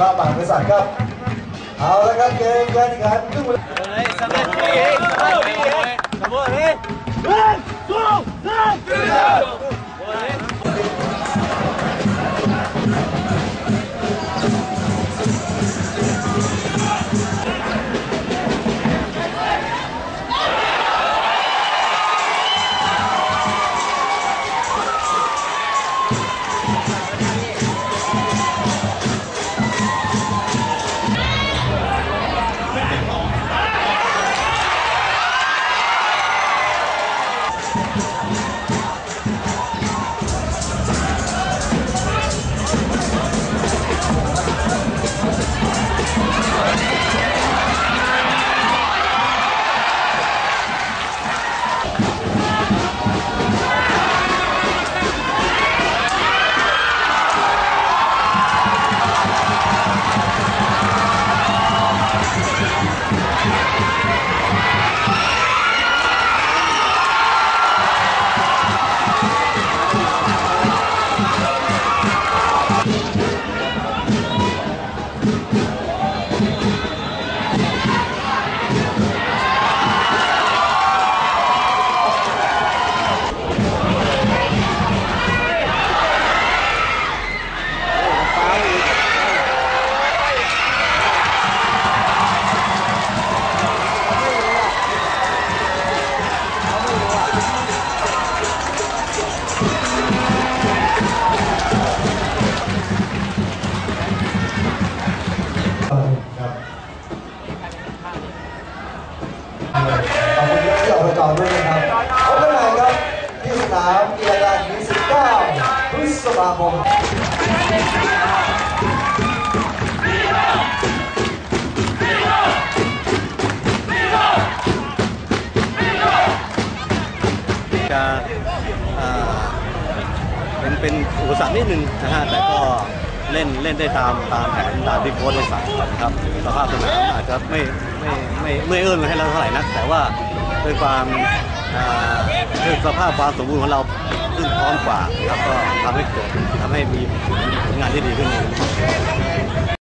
ก็ปั่นบริษัทครับ เอาละครับเกมการแข่งขันครึ่งเวลาเลยสำเร็จพี่เองสำเร็จพี่เองสำเร็จพี่เอง ที่อด้วยนะครับพบกันใหม่ครับที่สนามกีฬาการที่19พฤษภาคมจะเป็นเป็นอุปสรรคนิดนึงนะฮะแต่ก็เล่นเล่นได้ตามตามแผนตามที่โค้ชได้สั่งนะครับสภาพสนามอาจจะไม่ไม่ไม่ไม่เอื้อนให้เราเท่าไหร่นักแต่ว่า ด้วยความด้วยสภาพความสมบูรณ์ของเราซึ่งพร้อมกว่าครับก็ทำให้เกิดทำให้มีผลงานที่ดีขึ้น